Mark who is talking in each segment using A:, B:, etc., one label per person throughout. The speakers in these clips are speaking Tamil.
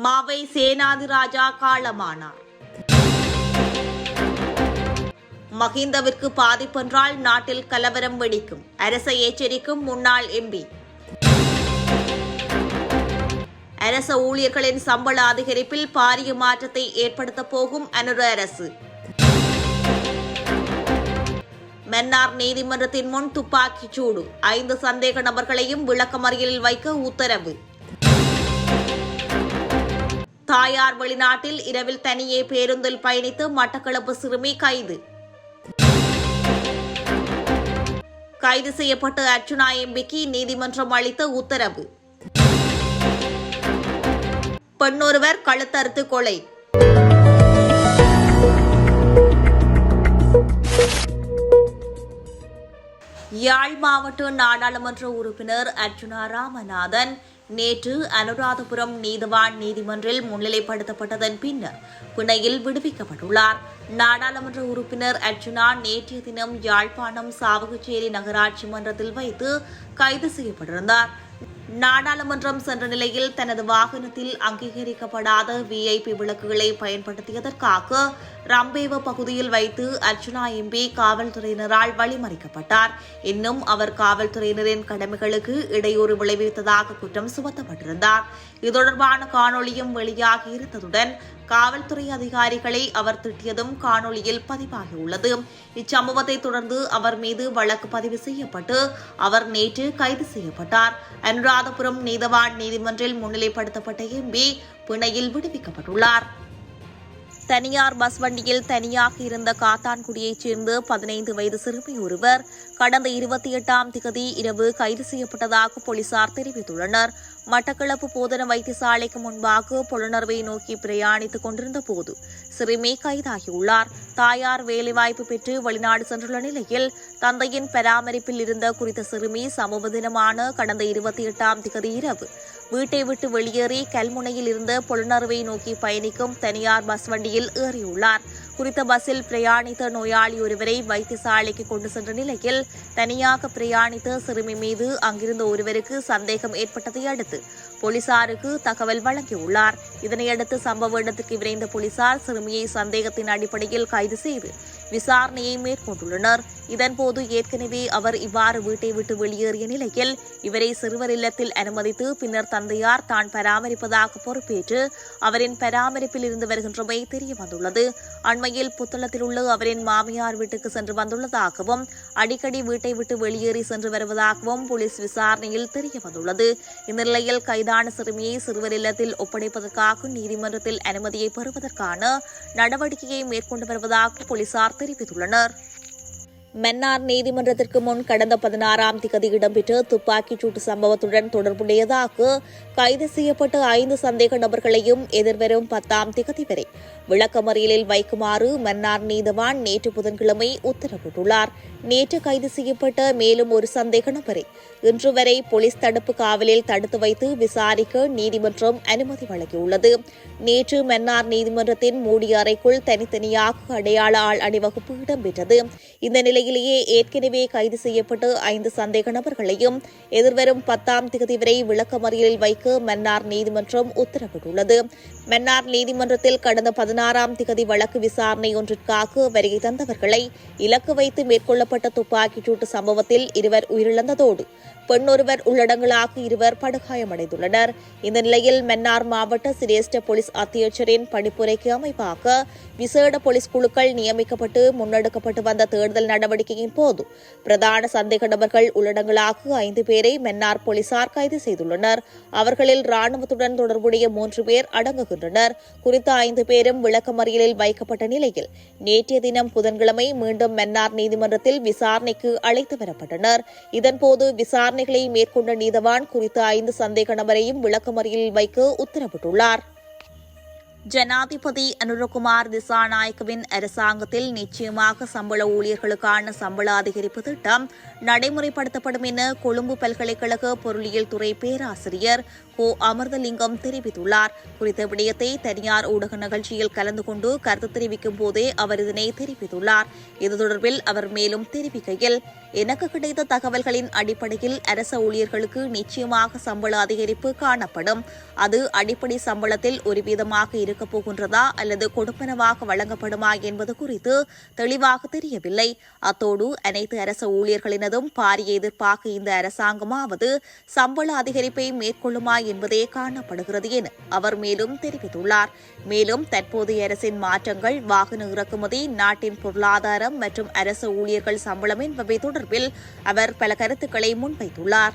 A: மாவை சேனாதிராஜா காலமானார். மஹிந்தவிற்கு பாதிப்பென்றால் நாட்டில் கலவரம் வெடிக்கும். அரசை எச்சரிக்கும் முன்னாள் எம்பி. அரச ஊழியர்களின் சம்பள அதிகரிப்பில் பாரிய மாற்றத்தை ஏற்படுத்தப் போகும் அனுர அரசு. மன்னார் நீதிமன்றத்தின் முன் துப்பாக்கிச் சூடு. ஐந்து சந்தேக நபர்களையும் விளக்கமறியலில் வைக்க உத்தரவு. தாயார் வெளிநாட்டில் இரவில் தனியே பேருந்தில் பயணித்து மட்டக்களப்பு சிறுமி கைது. கைது செய்யப்பட்ட அர்ச்சுனா எம்பிக்கு நீதிமன்றம் அளித்த உத்தரவு. பெண்ணொருவர் கழுத்தறுத்து கொலை. யாழ் மாவட்ட நாடாளுமன்ற உறுப்பினர் அர்ஜுனா ராமநாதன் நேற்று அனுராதபுரம் நீதவான் நீதிமன்றில் முன்னிலைப்படுத்தப்பட்டதன் பின்னர் பிணையில் விடுவிக்கப்பட்டுள்ளார். நாடாளுமன்ற உறுப்பினர் அர்ஜுனா நேற்றைய தினம் யாழ்ப்பாணம் சாவகச்சேரி நகராட்சி மன்றத்தில் வைத்து கைது செய்யப்பட்டிருந்தார். நாடாளுமன்றம் சென்ற நிலையில் தனது வாகனத்தில் அங்கீகரிக்கப்படாத விஐபி விளக்குகளை பயன்படுத்தியதற்காக ரம்பேவ பகுதியில் வைத்து அர்ச்சுனா எம்பி காவல்துறையினரால் வழிமறிக்கப்பட்டார். இன்னும் அவர் காவல்துறையினரின் கடமைகளுக்கு இடையூறு விளைவித்ததாக குற்றம் சுமத்தப்பட்டிருந்தார். இது தொடர்பான காணொலியும் வெளியாகி இருந்ததுடன் காவல்துறை அதிகாரிகளை அவர் திட்டியதும் காணொளியில் பதிவாகியுள்ளது. இச்சம்பவத்தை தொடர்ந்து அவர் மீது வழக்கு பதிவு செய்யப்பட்டு அவர் நேற்று கைது செய்யப்பட்டார். அனுராதபுரம் நீதவான் நீதிமன்றில் முன்னிலைப்படுத்தப்பட்ட எம்பி பிணையில் விடுவிக்கப்பட்டுள்ளார். தனியார் பஸ் வண்டியில் தனியாக இருந்த காத்தான்குடியைச் சேர்ந்த பதினைந்து வயது சிறுமி ஒருவர் கடந்த இருபத்தி எட்டாம் திகதி இரவு கைது செய்யப்பட்டதாக போலீசார் தெரிவித்துள்ளனர். மட்டக்களப்பு போதன வைத்தியசாலைக்கு முன்பாக புலனர்வை நோக்கி பிரயாணித்துக் கொண்டிருந்த போது சிறுமி கைதாகியுள்ளார். தாயார் வேலைவாய்ப்பு பெற்று வெளிநாடு சென்றுள்ள நிலையில் தந்தையின் பராமரிப்பில் இருந்த குறித்த சிறுமி சமூக தினமான கடந்த இருபத்தி எட்டாம் திகதி இரவு வீட்டை விட்டு வெளியேறி கல்முனையில் இருந்த புலனர்வை நோக்கி பயணிக்கும் தனியார் பஸ் வண்டியில் ஏறியுள்ளார். குறித்த பஸ்ஸில் பிரயாணித்த நோயாளி ஒருவரை வைத்தியசாலைக்கு கொண்டு சென்ற நிலையில் தனியாக பிரயாணித்த சிறுமி மீது அங்கிருந்த ஒருவருக்கு சந்தேகம் ஏற்பட்டதை அடுத்து போலீசாருக்கு தகவல் வழங்கியுள்ளார். இதனையடுத்து சம்பவ இடத்துக்கு விரைந்த போலீசார் சிறுமியை சந்தேகத்தின் அடிப்படையில் கைது செய்து விசாரணையை மேற்கொண்டுள்ளனர். இதன்போது ஏற்கனவே அவர் இவ்வாறு வீட்டை விட்டு வெளியேறிய நிலையில் இவரை சிறுவர் இல்லத்தில் அனுமதித்து பின்னர் தந்தையார் தான் பராமரிப்பதாக பொறுப்பேற்று அவரின் பராமரிப்பில் இருந்து வருகின்றமை தெரிய வந்துள்ளது அண்மையில் புத்தளத்தில் உள்ள அவரின் மாமியார் வீட்டுக்கு சென்று வந்துள்ளதாகவும் அடிக்கடி வீட்டை விட்டு வெளியேறி சென்று வருவதாகவும் போலீஸ் விசாரணையில் தெரிய வந்துள்ளது இந்த நிலையில் கைதான சிறுமியை சிறுவர் இல்லத்தில் ஒப்படைப்பதற்காக நீதிமன்றத்தில் அனுமதியை பெறுவதற்கான நடவடிக்கையை மேற்கொண்டு வருவதாக போலீசார் தெரிவித்துள்ளனர் மன்னார் நீதிமன்றத்திற்கு முன் கடந்த பதினாறாம் திகதி இடம்பெற்ற துப்பாக்கிச் சூட்டு சம்பவத்துடன் தொடர்புடையதாக கைது செய்யப்பட்ட ஐந்து சந்தேக நபர்களையும் எதிர்வரும் பத்தாம் திகதி வரை விளக்கமறியலில் வைக்குமாறு மன்னார் நீதவான் நேற்று புதன்கிழமை உத்தரவிட்டுள்ளார். நேற்று கைது செய்யப்பட்ட மேலும் ஒரு சந்தேக நபரை இன்று வரை போலீஸ் தடுப்பு காவலில் தடுத்து வைத்து விசாரிக்க நீதிமன்றம் அனுமதி வழங்கியுள்ளது. நேற்று மன்னார் நீதிமன்றத்தின் மூடிய அறைக்குள் தனித்தனியாக அடையாள ஆள் அணிவகுப்பு இடம்பெற்றது. இந்த நிலையிலேயே ஏற்கனவே கைது செய்யப்பட்டு ஐந்து சந்தேக நபர்களையும் எதிர்வரும் பத்தாம் தேதி வரை விளக்கமறியலில் வைக்க மன்னார் நீதிமன்றம் உத்தரவிட்டுள்ளது. மன்னார் நீதிமன்றத்தில் கடந்த பதினாறாம் திகதி வழக்கு விசாரணை ஒன்றிற்காக வருகை தந்தவர்களை இலக்கு வைத்து மேற்கொள்ளப்பட்ட துப்பாக்கிச் சூட்டு சம்பவத்தில் இருவர் உயிரிழந்ததோடு பெண்ணொருவர் உள்ளடங்களாக இருவர் படுகாயமடைந்துள்ளனர். இந்த நிலையில் மன்னார் மாவட்ட சிரேஷ்ட போலீஸ் அத்தியட்சரின் பணிப்புரைக்கு அமைப்பாக விசேட போலீஸ் குழுக்கள் நியமிக்கப்பட்டு முன்னெடுக்கப்பட்டு வந்த தேடுதல் நடவடிக்கையின் போது பிரதான சந்தேக நபர்கள் உள்ளடங்களாக ஐந்து பேரை மன்னார் போலீசார் கைது செய்துள்ளனர். அவர்களில் ராணுவத்துடன் தொடர்புடைய மூன்று பேர் வருகின்றனர். குறித்த ஐந்து பேரும் விளக்கமறியலில் வைக்கப்பட்ட நிலையில் நேற்றைய தினம் புதன்கிழமை மீண்டும் மன்னார் நீதிமன்றத்தில் விசாரணைக்கு அழைத்து வரப்பட்டனர். இதன்போது விசாரணைகளை மேற்கொண்ட நீதவான் குறித்த ஐந்து சந்தேக நபரையும் விளக்கமறியலில் வைக்க உத்தரவிட்டுள்ளார். ஜனாதிபதி அனுரகுமார் திசாநாயக்கவின் அரசாங்கத்தில் நிச்சயமாக சம்பள ஊழியர்களுக்கான சம்பள அதிகரிப்பு திட்டம் நடைமுறைப்படுத்தப்படும் என கொழும்பு பல்கலைக்கழக பொருளியல் துறை பேராசிரியர் கோ அமிர்தலிங்கம் தெரிவித்துள்ளார். குறித்த விடயத்தை தனியார் ஊடக நிகழ்ச்சியில் கலந்து கொண்டு கருத்து தெரிவிக்கும் போதே அவர் இதனை தெரிவித்துள்ளார். இது தொடர்பில் அவர் மேலும் தெரிவிக்கையில் எனக்கு கிடைத்த தகவல்களின் அடிப்படையில் அரச ஊழியர்களுக்கு நிச்சயமாக சம்பள அதிகரிப்பு காணப்படும். அது அடிப்படை சம்பளத்தில் ஒருவிதமாக இருக்கப் போகின்றதா அல்லது கொடுப்பனவாக வழங்கப்படுமா என்பது குறித்து தெளிவாக தெரியவில்லை. அத்தோடு அனைத்து அரச ஊழியர்களினதும் பாரிய எதிர்ப்பாக இந்த அரசாங்கமாவது சம்பள அதிகரிப்பை மேற்கொள்ளுமா என்பதே காணப்படுகிறது என அவர் மேலும் தெரிவித்துள்ளார். மேலும் தற்போதைய அரசின் மாற்றங்கள் வாகன இறக்குமதி நாட்டின் பொருளாதாரம் மற்றும் அரசு ஊழியர்கள் சம்பளம் என்பவை தொடர்பில் அவர் பல கருத்துக்களை முன்வைத்துள்ளார்.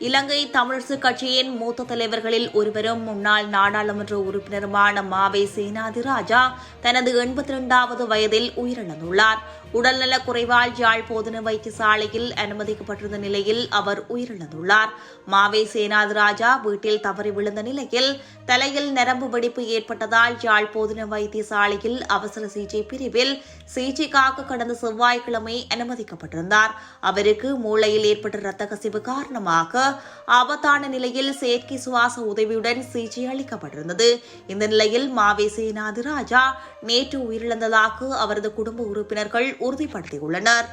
A: இலங்கை தமிழரசு கட்சியின் மூத்த தலைவர்களில் ஒருவரும் முன்னாள் நாடாளுமன்ற உறுப்பினருமான மாவை சேனாதிராஜா தனது எண்பத்தி இரண்டாவது வயதில் உயிரிழந்துள்ளார். உடல்நலக் குறைவால் யாழ் போதன வைத்தியசாலையில் அனுமதிக்கப்பட்டிருந்த நிலையில் அவர் உயிரிழந்துள்ளார். மாவே சேனாதிராஜா வீட்டில் தவறி விழுந்த நிலையில் தலையில் நரம்பு வெடிப்பு ஏற்பட்டதால் யாழ் போதன வைத்தியசாலையில் அவசர சிகிச்சை பிரிவில் சிகிச்சைக்காக கடந்த செவ்வாய்க்கிழமை அனுமதிக்கப்பட்டிருந்தார். அவருக்கு மூளையில் ஏற்பட்ட இரத்த கசிவு காரணமாக ஆபத்தான நிலையில் செயற்கை சுவாச உதவியுடன் சிகிச்சை அளிக்கப்பட்டிருந்தது. இந்த நிலையில் மாவே சேனாதி ராஜா நேற்று உயிரிழந்ததாக அவரது குடும்ப உறுப்பினர்கள் உறுதிப்படுத்தியுள்ளனர்.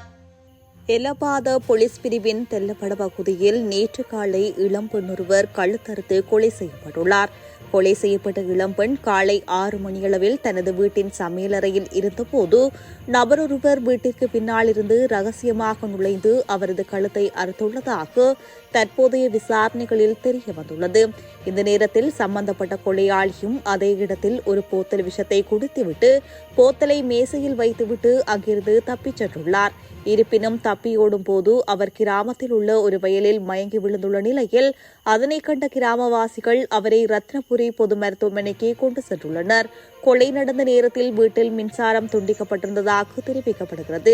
A: எலபாத போலீஸ் பிரிவின் தெல்லப்பட பகுதியில் நேற்று காலை இளம்பெண் ஒருவர் கழுத்தறுத்து கொலை செய்யப்பட்டுள்ளார். கொலை செய்யப்பட்ட இளம்பெண் காலை ஆறு மணியளவில் தனது வீட்டின் சமையலறையில் இருந்தபோது நபரொருவர் வீட்டிற்கு பின்னால் இருந்து ரகசியமாக நுழைந்து அவரது கழுத்தை அறுத்துள்ளதாக தற்போதைய விசாரணைகளில் தெரிய வந்துள்ளது. இந்த நேரத்தில் சம்பந்தப்பட்ட கொலையாளியும் அதே இடத்தில் ஒரு போத்தல் விஷத்தை குடித்துவிட்டு போத்தலை மேசையில் வைத்துவிட்டு அங்கிருந்து தப்பிச் சென்றுள்ளார். இருப்பினும் தப்பியோடும் போது அவர் கிராமத்தில் உள்ள ஒரு வயலில் மயங்கி விழுந்துள்ள நிலையில் அதனை கண்ட கிராமவாசிகள் அவரை ரத்னபுரி பொது மருத்துவமனைக்கு கொண்டு சென்றுள்ளனர். கொலை நடந்த நேரத்தில் வீட்டில் மின்சாரம் துண்டிக்கப்பட்டிருந்ததாக தெரிவிக்கப்படுகிறது.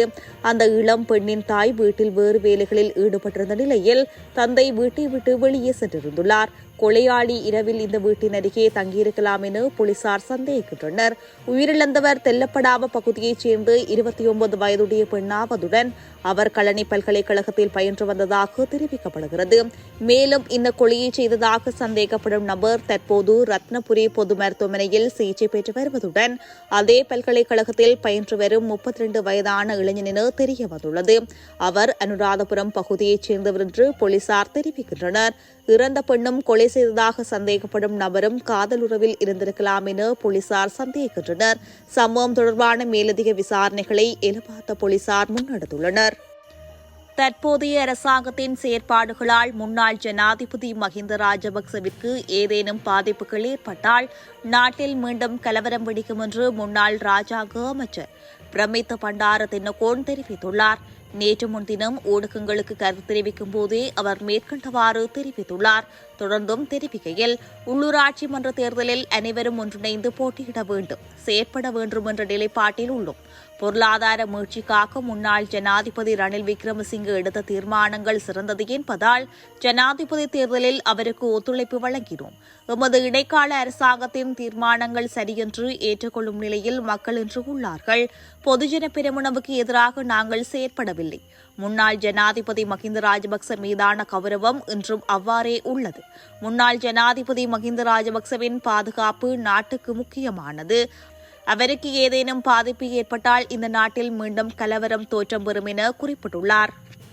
A: அந்த இளம் பெண்ணின் தாய் வீட்டில் வேறு வேலைகளில் ஈடுபட்டிருந்த நிலையில் தந்தை வீட்டை விட்டு வெளியே சென்றிருந்துள்ளார். கொலையாளி இரவில் இந்த வீட்டின் அருகே தங்கியிருக்கலாம் என போலீசார் சந்தேகிக்கின்றனர். உயிரிழந்தவர் தெல்லப்படாம பகுதியைச் சேர்ந்த இருபத்தி ஒன்பது வயதுடைய பெண்ணாவதுடன் அவர் கழனி பல்கலைக்கழகத்தில் பயின்று வந்ததாக தெரிவிக்கப்படுகிறது. மேலும் இந்த கொலையை செய்ததாக சந்தேகப்படும் நபர் தற்போது ரத்னபுரி பொது மருத்துவமனையில் சிகிச்சை பெற்று வருவதுடன் அதே பல்கலைக்கழகத்தில் பயின்று வரும் முப்பத்தி ரெண்டு வயதான இளைஞனென தெரிய வந்துள்ளது அவர் அனுராதபுரம் பகுதியைச் சேர்ந்தவர் என்று போலீசார் தெரிவிக்கின்றனர். இறந்த பெண்ணும் கொலை செய்ததாக சந்தேகப்படும் நபரும் காதல் உறவில் இருந்திருக்கலாம் என போலீசார் சந்தேகிக்கின்றனர். சம்பவம் தொடர்பான மேலதிக விசாரணைகளை எலபாத்த போலீசார் முன்னெடுத்துள்ளனர். தற்போதைய அரசாங்கத்தின் செயற்பாடுகளால் முன்னாள் ஜனாதிபதி மஹிந்த ராஜபக்சவிற்கு ஏதேனும் பாதிப்புகள் ஏற்பட்டால் நாட்டில் மீண்டும் கலவரம் வெடிக்கும் என்று முன்னாள் ராஜாங்க அமைச்சர் பிரமித்த பண்டார தின்னகோன் தெரிவித்துள்ளார். நேற்று முன்தினம் ஊடகங்களுக்கு கருத்து தெரிவிக்கும் போதே அவர் மேற்கண்டவாறு தெரிவித்துள்ளார். தொடர்ந்தும் தெரிவிக்கையில் உள்ளூராட்சி மன்ற தேர்தலில் அனைவரும் ஒன்றிணைந்து போட்டியிட வேண்டும் செயற்பட வேண்டும் என்ற நிலைப்பாட்டில் உள்ளோம். பொருளாதார மீழ்ச்சிக்காக முன்னாள் ஜனாதிபதி ரணில் விக்ரமசிங்கே எடுத்த தீர்மானங்கள் சிறந்தது என்பதால் ஜனாதிபதி தேர்தலில் அவருக்கு ஒத்துழைப்பு வழங்கினோம். எமது இடைக்கால அரசாங்கத்தின் தீர்மானங்கள் சரியென்று ஏற்றுக்கொள்ளும் நிலையில் மக்கள் இன்று உள்ளார்கள். பொதுஜன பெருமுனவுக்கு எதிராக நாங்கள் செயற்படவில்லை. முன்னாள் ஜனாதிபதி மஹிந்த ராஜபக்ச மீதான கௌரவம் இன்றும் அவ்வாறே உள்ளது. முன்னாள் ஜனாதிபதி மஹிந்த ராஜபக்சவின் பாதுகாப்பு நாட்டுக்கு முக்கியமானது. அவருக்கு ஏதேனும் பாதிப்பு ஏற்பட்டால் இந்த நாட்டில் மீண்டும் கலவரம் தோற்றம் பெறும் என குறிப்பிட்டுள்ளார்.